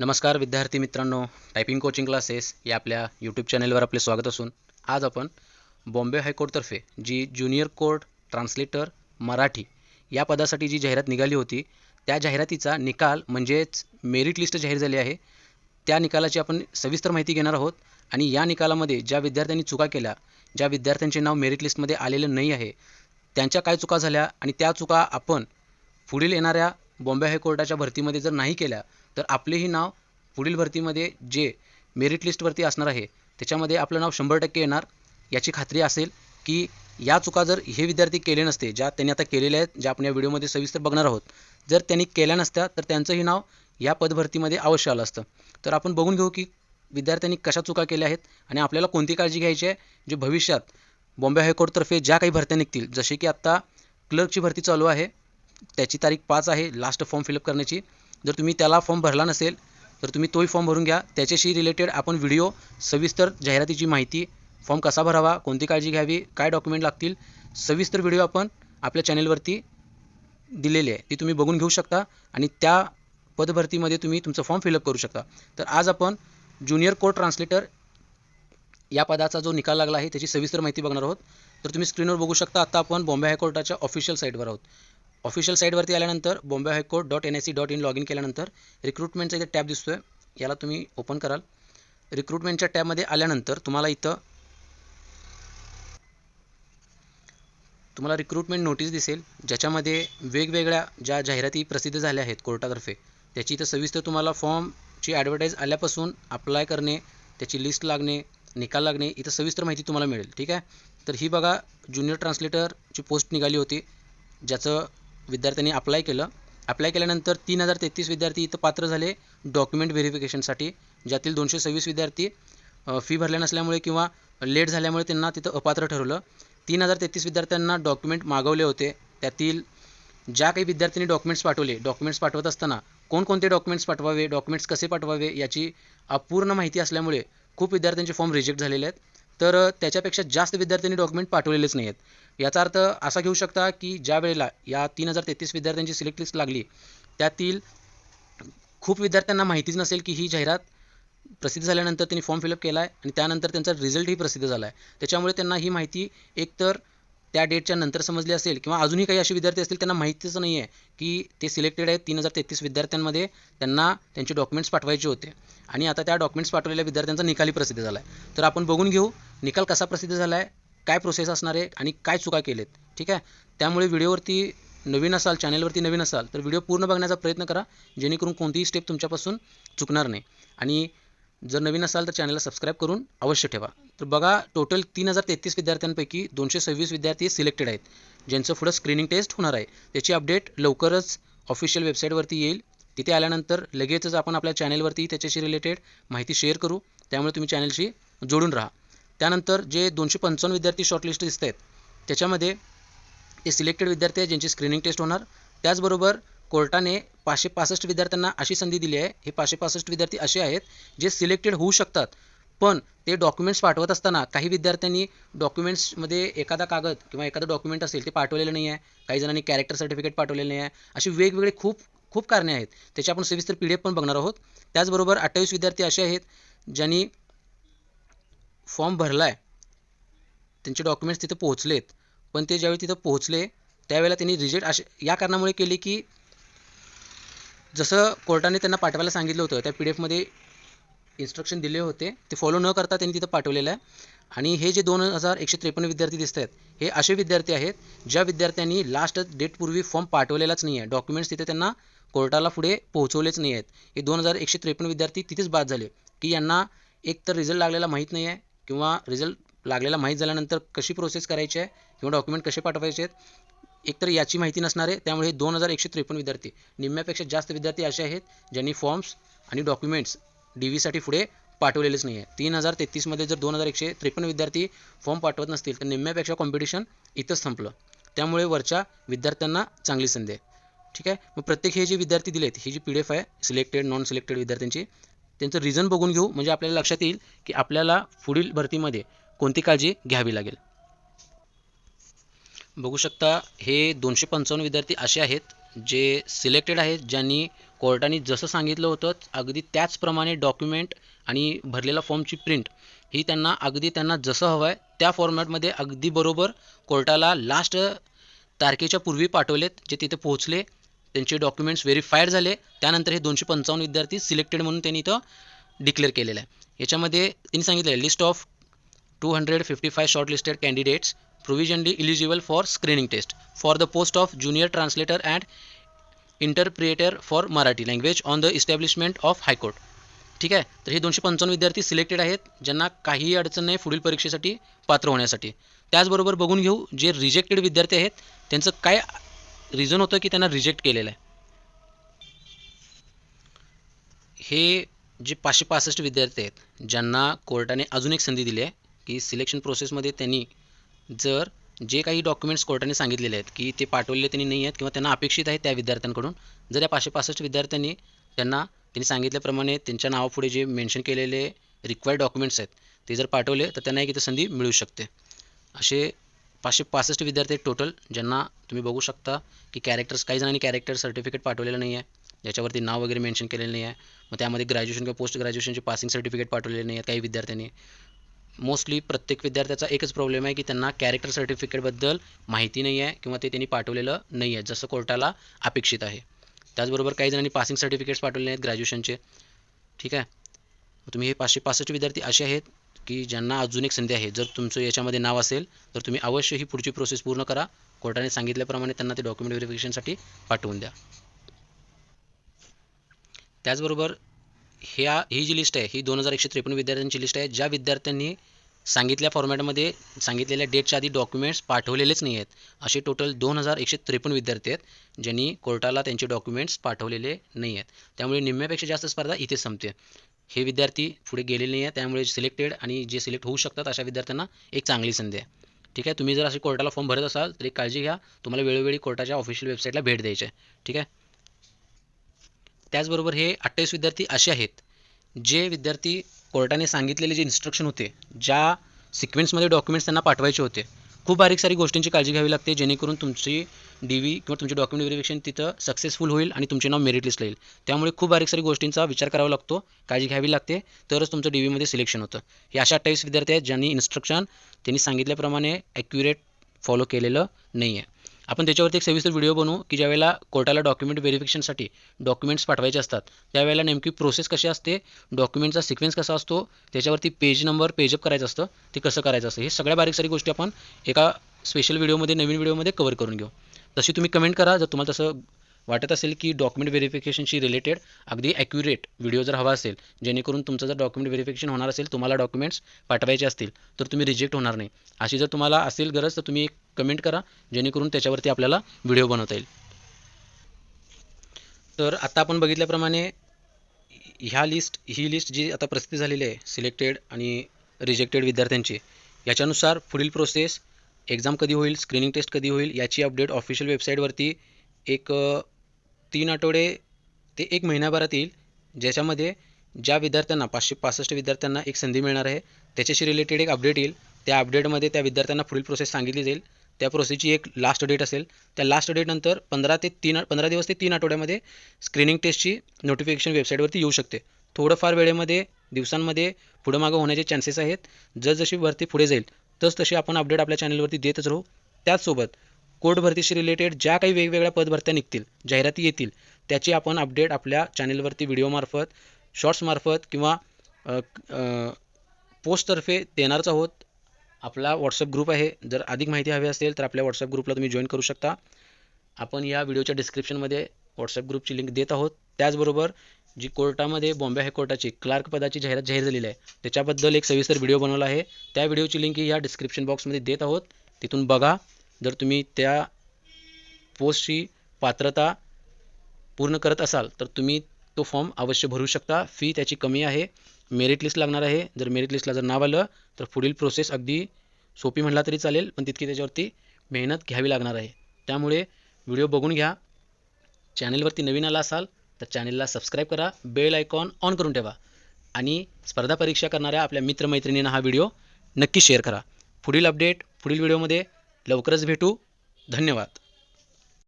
नमस्कार विद्यार्थी मित्रांनो टायपिंग कोचिंग क्लासेस या आपल्या यूट्यूब चॅनेलवर आपले स्वागत असून आज आपण बॉम्बे हायकोर्टतर्फे जी ज्युनियर कोर्ट ट्रान्सलेटर मराठी या पदासाठी जी जाहिरात निघाली होती त्या जाहिरातीचा निकाल म्हणजेच मेरिट लिस्ट जाहीर झाली आहे. त्या निकालाची आपण सविस्तर माहिती घेणार आहोत आणि या निकालामध्ये ज्या विद्यार्थ्यांनी चुका केल्या ज्या विद्यार्थ्यांचे नाव मेरिट लिस्टमध्ये आलेलं नाही आहे त्यांच्या काय चुका झाल्या आणि त्या चुका आपण पुढील येणाऱ्या बॉम्बे हायकोर्टाच्या भरतीमध्ये जर नाही केल्या तर आपलेही नाव पुढील भरतीमध्ये जे मेरिट लिस्टवरती असणार आहे त्याच्यामध्ये आपलं नाव शंभर टक्के येणार. याची खात्री असेल की या चुका जर हे विद्यार्थी केले नसते ज्या त्यांनी आता केलेल्या आहेत ज्या आपण या व्हिडिओमध्ये सविस्तर बघणार आहोत जर त्यांनी केल्या नसत्या तर त्यांचंही नाव या पदभरतीमध्ये अवश्य आलं असतं. तर आपण बघून घेऊ की विद्यार्थ्यांनी कशा चुका केल्या आहेत आणि आपल्याला कोणती काळजी घ्यायची आहे जे भविष्यात बॉम्बे हायकोर्टतर्फे ज्या काही भरत्या निघतील जसे की आत्ता क्लर्कची भरती चालू आहे त्याची तारीख पाच आहे लास्ट फॉर्म फिलअप करण्याची. जर तुम्ही त्याला फॉर्म भरला नसेल तर तुम्ही तोही फॉर्म भरून घ्या. त्याच्याशी रिलेटेड आपण व्हिडिओ सविस्तर जाहिरातीची माहिती फॉर्म कसा भरावा कोणती काळजी घ्यावी काय डॉक्युमेंट लागतील सविस्तर व्हिडिओ आपण आपल्या चॅनेलवरती दिलेली आहे. ती तुम्ही बघून घेऊ शकता आणि त्या पदभरतीमध्ये तुम्ही तुमचं फॉर्म फिलअप करू शकता. तर आज आपण ज्युनियर कोर्ट ट्रान्सलेटर या पदाचा जो निकाल लागला आहे त्याची सविस्तर माहिती बघणार आहोत. तर तुम्ही स्क्रीनवर बघू शकता आता आपण बॉम्बे हायकोर्टाच्या ऑफिशियल साईटवर आहोत. ऑफिशियल साईटवरती आल्यानंतर Bombay high court dot N S C dot in log in केल्यानंतर रिक्रुटमेंटचा इथे टॅब दिसतोय. याला तुम्ही ओपन कराल. रिक्रुटमेंटच्या टॅबमध्ये आल्यानंतर तुम्हाला इथं तुम्हाला रिक्रुटमेंट नोटीस दिसेल ज्याच्यामध्ये वेगवेगळ्या ज्या जाहिराती प्रसिद्ध झाल्या आहेत कोर्टातर्फे त्याची इथं सविस्तर तुम्हाला फॉर्मची ॲडव्हर्टाईज आल्यापासून अप्लाय करणे त्याची लिस्ट लागणे निकाल लागणे इथं सविस्तर माहिती तुम्हाला मिळेल. ठीक आहे? तर ही बघा ज्युनियर ट्रान्सलेटरची पोस्ट निघाली होती ज्याचं विद्यार्थ्यांनी अप्लाय केलं. अप्लाय केल्यानंतर तीन हजार तेहतीस विद्यार्थी इथं पात्र झाले डॉक्युमेंट व्हेरिफिकेशनसाठी ज्यातील दोनशे सव्वीस विद्यार्थी फी भरल्या नसल्यामुळे किंवा लेट झाल्यामुळे त्यांना तिथं अपात्र ठरवलं. तीन हजार तेहतीस विद्यार्थ्यांना डॉक्युमेंट मागवले होते. त्यातील ज्या काही विद्यार्थ्यांनी डॉक्युमेंट्स पाठवले डॉक्युमेंट्स पाठवत असताना कोणकोणते डॉक्युमेंट्स पाठवावे डॉक्युमेंट्स कसे पाठवावे याची अपूर्ण माहिती असल्यामुळे खूप विद्यार्थ्यांचे फॉर्म रिजेक्ट झालेले आहेत. तर त्याच्यापेक्षा जास्त विद्यार्थ्यांनी डॉक्युमेंट पाठवलेलेच नाही आहेत याचा अर्थ असा घेऊ शकता की ज्या वेळेला या तीन हजार तेहतीस विद्यार्थ्यांची सिलेक्ट लिस्ट लागली त्यातील खूप विद्यार्थ्यांना माहितीच नसेल की ही जाहिरात प्रसिद्ध झाल्यानंतर त्यांनी फॉर्म फिलअप केला आहे आणि त्यानंतर त्यांचा रिझल्टही प्रसिद्ध झाला आहे त्याच्यामुळे त्यांना ही माहिती एकतर त्या डेटच्या नंतर समजली असेल किंवा अजूनही काही असे विद्यार्थी असतील त्यांना माहितीच नाही आहे की ते सिलेक्टेड आहेत तीन हजार तेहतीस विद्यार्थ्यांमध्ये. त्यांना त्यांचे डॉक्युमेंट्स पाठवायचे होते. आणि आता त्या डॉक्युमेंट्स पाठवलेल्या विद्यार्थ्यांचा निकालही प्रसिद्ध झाला आहे तर आपण बघून घेऊ निकाल कसा प्रसिद्ध झाला आहे काय प्रोसेस असणार आहे आणि काय चुका केलेत. ठीक आहे? त्यामुळे व्हिडिओवरती नवीन असाल चॅनलवरती नवीन असाल तर व्हिडिओ पूर्ण बघण्याचा प्रयत्न करा. जेणेकरून कोणतीही स्टेप तुमच्यापासून चुकणार नाही. आणि जर नवीन असाल तर चॅनलला सबस्क्राईब करून अवश्य ठेवा. तर बघा टोटल तीन हजार तेहतीस विद्यार्थ्यांपैकी दोनशे सव्वीस विद्यार्थी सिलेक्टेड आहेत ज्यांचं पुढं स्क्रीनिंग टेस्ट होणार आहे. त्याची अपडेट लवकरच ऑफिशियल वेबसाईटवरती येईल. तिथे आल्यानंतर लगेचच आपण आपल्या चॅनलवरती त्याच्याशी रिलेटेड माहिती शेअर करू. त्यामुळे तुम्ही चॅनलशी जोडून राहा. त्यानंतर जे दोनशे पंचावन्न विद्यार्थी शॉर्टलिस्ट दिसत आहेत त्याच्यामध्ये ते सिलेक्टेड विद्यार्थी आहेत ज्यांची स्क्रीनिंग टेस्ट होणार. त्याचबरोबर कोर्टाने पाचशे पासष्ट विद्यार्थ्यांना अशी संधी दिली आहे. हे पाचशे पासष्ट विद्यार्थी असे आहेत जे सिलेक्टेड होऊ शकतात. पण ते डॉक्युमेंट्स पाठवत असताना काही विद्यार्थ्यांनी डॉक्युमेंट्समध्ये एखादा कागद किंवा एखादं डॉक्युमेंट असेल ते पाठवलेलं नाही आहे काही जणांनी कॅरेक्टर सर्टिफिकेट पाठवलेलं नाही आहे अशी वेगवेगळे खूप खूप कारणे आहेत. त्याची आपण सविस्तर पी डी एफ पण बघणार आहोत. त्याचबरोबर अठ्ठावीस विद्यार्थी असे आहेत ज्यांनी फॉर्म भरला आहे त्यांचे डॉक्युमेंट्स तिथे पोहोचलेत. पण ते ज्यावेळी तिथं पोहोचले त्यावेळेला त्यांनी रिजेक्ट असे या कारणामुळे केले की जसं कोर्टाने त्यांना पाठवायला सांगितलं होतं त्या पी डी एफमध्ये इन्स्ट्रक्शन दिले होते ते फॉलो न करता त्यांनी तिथं पाठवलेलं आहे. आणि हे जे दोन हजार एकशे त्रेपन्न विद्यार्थी दिसत आहेत हे असे विद्यार्थी आहेत ज्या विद्यार्थ्यांनी लास्ट डेटपूर्वी फॉर्म पाठवलेलाच नाही आहे डॉक्युमेंट्स तिथे त्यांना कोर्टाला पुढे पोहोचवलेच नाही आहेत हे दोन हजार एकशे त्रेपन्न विद्यार्थी तिथेच बाद झाले. की यांना एक तर रिझल्ट लागलेला माहीत नाही आहे किंवा रिझल्ट लागलेला माहीत झाल्यानंतर कशी प्रोसेस करायची आहे किंवा डॉक्युमेंट कसे पाठवायचे आहेत एकतर याची माहिती नसणार आहे. त्यामुळे हे दोन हजार एकशे त्रेपन्न विद्यार्थी निम्म्यापेक्षा जास्त विद्यार्थी असे आहेत ज्यांनी फॉर्म्स आणि डॉक्युमेंट्स डी व्हीसाठी पुढे पाठवलेलेच नाही आहे तीन हजार तेहतीसमध्ये जर दोन हजार एकशे त्रेपन्न विद्यार्थी फॉर्म पाठवत नसतील तर निम्म्यापेक्षा कॉम्पिटिशन इथंच संपलं. त्यामुळे वरच्या विद्यार्थ्यांना चांगली संधी आहे. ठीक आहे? मग प्रत्येक हे जे विद्यार्थी दिलेत ही जी पी डी एफ आहे सिलेक्टेड नॉन सिलेक्टेड विद्यार्थ्यांची त्यांचं रिझन बघून घेऊ. म्हणजे आपल्याला लक्षात येईल की आपल्याला पुढील भरतीमध्ये कोणती काळजी घ्यावी लागेल. बघू शकता हे दोनशे पंचावन्न विद्यार्थी असे आहेत जे सिलेक्टेड आहेत ज्यांनी कोर्टाने जसं सांगितलं होतं अगदी त्याचप्रमाणे डॉक्युमेंट आणि भरलेला फॉर्मची प्रिंट ही त्यांना अगदी त्यांना जसं हवं आहे त्या फॉर्मॅटमध्ये अगदी बरोबर कोर्टाला लास्ट तारखेच्या पूर्वी पाठवलेत जे तिथे पोहोचले त्यांचे डॉक्युमेंट्स व्हेरीफाईड झाले त्यानंतर हे दोनशे पंचावन्न विद्यार्थी सिलेक्टेड म्हणून त्यांनी इथं डिक्लेअर केलेलं आहे. याच्यामध्ये त्यांनी सांगितलं आहे list of two hundred fifty five shortlisted candidates provisionally eligible for screening test for the post of junior translator and interpreter for Marathi language on the establishment of high court ठीक आहे? तर हे दोनशे पंचावन्न विद्यार्थी सिलेक्टेड आहेत ज्यांना काहीही अडचण नाही पुढील परीक्षेसाठी पात्र होण्यासाठी. त्याचबरोबर बघून घेऊ जे रिजेक्टेड विद्यार्थी आहेत त्यांचं काय रिझन होतं की त्यांना रिजेक्ट केलेलं आहे? हे जे पाचशे पासष्ट विद्यार्थी आहेत ज्यांना कोर्टाने अजून एक संधी दिली आहे की सिलेक्शन प्रोसेसमध्ये त्यांनी जर जे काही डॉक्युमेंट्स कोर्टाने सांगितलेले आहेत की ते पाठवलेले त्यांनी नाही आहेत किंवा त्यांना अपेक्षित आहे त्या विद्यार्थ्यांकडून जर या पाचशे पासष्ट विद्यार्थ्यांनी त्यांना त्यांनी सांगितल्याप्रमाणे त्यांच्या नावापुढे जे मेन्शन केलेले रिक्वायर्ड डॉक्युमेंट्स आहेत ते जर पाठवले तर त्यांना एक इथे संधी मिळू शकते. असे पाचशे पासष्ट विद्यार्थी टोटल ज्यांना तुम्ही बघू शकता की कॅरेक्टर्स काही जणांनी कॅरेक्टर सर्टिफिकेट पाठवलेलं नाही आहे ज्याच्यावरती नाव वगैरे मेन्शन केलेलं नाही आहे मग त्यामध्ये ग्रॅज्युएशन किंवा पोस्ट ग्रॅज्युएशनचे पासिंग सर्टिफिकेट पाठवलेले नाही आहेत काही विद्यार्थ्यांनी. मोस्टली प्रत्येक विद्यार्थ्याचा एकच प्रॉब्लेम आहे की त्यांना कॅरेक्टर सर्टिफिकेटबद्दल माहिती नाही आहे किंवा ते त्यांनी पाठवलेलं नाही आहे जसं कोर्टाला अपेक्षित आहे. त्याचबरोबर काही जणांनी पासिंग सर्टिफिकेट्स पाठवले आहेत ग्रॅज्युएशनचे ठीक आहे? तुम्ही हे पाचशे पासष्ट विद्यार्थी असे आहेत की ज्यांना अजून एक संधी आहे. जर तुमचं याच्यामध्ये नाव असेल तर तुम्ही अवश्य ही पुढची प्रोसेस पूर्ण करा. कोर्टाने सांगितल्याप्रमाणे त्यांना ते डॉक्युमेंट व्हेरिफिकेशनसाठी पाठवून द्या. त्याचबरोबर ह्या ही जी लिस्ट आहे ही दोन हजार एकशे त्रेपन्न विद्यार्थ्यांची लिस्ट आहे. ज्या विद्यार्थ्यांनी सांगितल्या फॉर्मॅटमध्ये सांगितलेल्या डेटच्या आधी डॉक्युमेंट्स पाठवलेलेच नाही आहेत असे टोटल दोन हजार एकशे त्रेपन्न विद्यार्थी आहेत ज्यांनी कोर्टाला त्यांचे डॉक्युमेंट्स पाठवलेले नाही आहेत त्यामुळे निम्म्यापेक्षा जास्त स्पर्धा इथे संपते. हे विद्यार्थी पुढे गेलेले नाही आहेत त्यामुळे सिलेक्टेड आणि जे सिलेक्ट होऊ शकतात अशा विद्यार्थ्यांना एक चांगली संधी आहे. ठीक आहे? तुम्ही जर असे कोर्टाला फॉर्म भरत असाल तरी काळजी घ्या. तुम्हाला वेळोवेळी कोर्टाच्या ऑफिशियल वेबसाईटला भेट द्यायची आहे. ठीक आहे? त्याचबरोबर हे अठ्ठावीस विद्यार्थी असे आहेत जे विद्यार्थी कोर्टाने सांगितलेले जे इन्स्ट्रक्शन होते ज्या सिक्वेन्समध्ये डॉक्युमेंट्स त्यांना पाठवायचे होते खूप बारीक सारी गोष्टींची काळजी घ्यावी लागते जेणेकरून तुमची डी व्ही किंवा तुमचे डॉक्युमेंट व्हेरिफिकेशन तिथं सक्सेसफुल होईल आणि तुमचे नाव मेरिट लिस्टला येईल. त्यामुळे खूप बारीक सारी गोष्टींचा विचार करावा लागतो काळजी घ्यावी लागते तरच तुमचं डी व्हीमध्ये सिलेक्शन होतं. हे अशा अठ्ठावीस विद्यार्थी आहेत ज्यांनी इन्स्ट्रक्शन त्यांनी सांगितल्याप्रमाणे ॲक्युरेट फॉलो केलेलं नाही आहे आपण त्याच्यावरती एक सविस्तर व्हिडिओ बनवू की ज्यावेळेला कोर्टाला डॉक्युमेंट व्हेरिफिकेशनसाठी डॉक्युमेंट्स पाठवायचे असतात त्यावेळेला नेमकी प्रोसेस कशी असते डॉक्युमेंटचा सिक्वेन्स कसा असतो त्याच्यावरती पेज नंबर पेजअप करायचं असतं ते कसं करायचं असतं हे सगळ्या बारीक सारी गोष्टी आपण एका स्पेशल व्हिडिओमध्ये नवीन व्हिडिओमध्ये कवर करून घेऊ. तशी तुम्ही कमेंट करा जर तुम्हाला तसं वाटत असेल की डॉक्युमेंट व्हेरिफिकेशनशी रिलेटेड अगदी ॲक्युरेट व्हिडिओ जर हवा असेल जेणेकरून तुमचं जर डॉक्युमेंट व्हेरिफिकेशन होणार असेल तुम्हाला डॉक्युमेंट्स पाठवायचे असतील तर तुम्ही रिजेक्ट होणार नाही. अशी जर तुम्हाला असेल गरज तर तुम्ही एक कमेंट करा जेणेकरून त्याच्यावरती आपल्याला व्हिडिओ बनवता येईल. तर आत्ता आपण बघितल्याप्रमाणे ह्या लिस्ट ही लिस्ट जी आता प्रसिद्ध झालेली आहे सिलेक्टेड आणि रिजेक्टेड विद्यार्थ्यांची याच्यानुसार पुढील प्रोसेस एक्झाम कधी होईल स्क्रीनिंग टेस्ट कधी होईल याची अपडेट ऑफिशियल वेबसाईटवरती एक तीन आठवडे ते एक महिन्याभरात येईल ज्याच्यामध्ये ज्या विद्यार्थ्यांना पाचशे पासष्ट विद्यार्थ्यांना एक संधी मिळणार आहे त्याच्याशी रिलेटेड एक अपडेट येईल. त्या अपडेटमध्ये त्या विद्यार्थ्यांना पुढील प्रोसेस सांगितली जाईल. त्या प्रोसेसची एक लास्ट डेट असेल. त्या लास्ट डेटनंतर पंधरा ते तीन पंधरा दिवस ते तीन आठवड्यामध्ये स्क्रीनिंग टेस्टची नोटिफिकेशन वेबसाईटवरती येऊ शकते. थोडंफार वेळेमध्ये दिवसांमध्ये पुढं मागं होण्याचे चान्सेस आहेत. जसजशी भरती पुढे जाईल तस तशी आपण अपडेट आपल्या चॅनलवरती देतच राहू. त्याचसोबत कोर्ट भरतीशी रिलेटेड ज्या काही वेगवेगळ्या पदभरत्या निघतील जाहिराती येतील त्याची आपण अपडेट आपल्या चॅनलवरती व्हिडिओमार्फत शॉर्ट्समार्फत किंवा पोस्टतर्फे देणारच आहोत. आपला व्हॉट्सअप ग्रुप आहे. जर अधिक माहिती हवी असेल तर आपल्या व्हॉट्सअप ग्रुपला तुम्ही जॉईन करू शकता. आपण या व्हिडिओच्या डिस्क्रिप्शनमध्ये व्हॉट्सअप ग्रुपची लिंक देत आहोत. त्याचबरोबर जी कोर्टामध्ये बॉम्बे हायकोर्टाची क्लार्क पदाची जाहिरात जाहीर झालेली आहे त्याच्याबद्दल एक सविस्तर व्हिडिओ बनवला आहे. त्या व्हिडिओची लिंक ही या डिस्क्रिप्शन बॉक्समध्ये देत आहोत. तिथून बघा. जर तुम्ही त्या पोस्टची पात्रता पूर्ण करत असाल तर तुम्ही तो फॉर्म अवश्य भरू शकता. फी त्याची कमी आहे. मेरिट लिस्ट लागणार आहे. जर मेरिट लिस्टला जर नाव आलं तर पुढील प्रोसेस अगदी सोपी म्हणला तरी चालेल पण तितकी त्याच्यावरती मेहनत घ्यावी लागणार आहे. त्यामुळे व्हिडिओ बघून घ्या. चॅनलवरती नवीन आला असाल तर चॅनलला सबस्क्राईब करा. बेल आयकॉन ऑन करून ठेवा. आणि स्पर्धा परीक्षा करणाऱ्या आपल्या मित्रमैत्रिणींना हा व्हिडिओ नक्की शेअर करा. पुढील अपडेट पुढील व्हिडिओमध्ये लवकरच भेटू. धन्यवाद.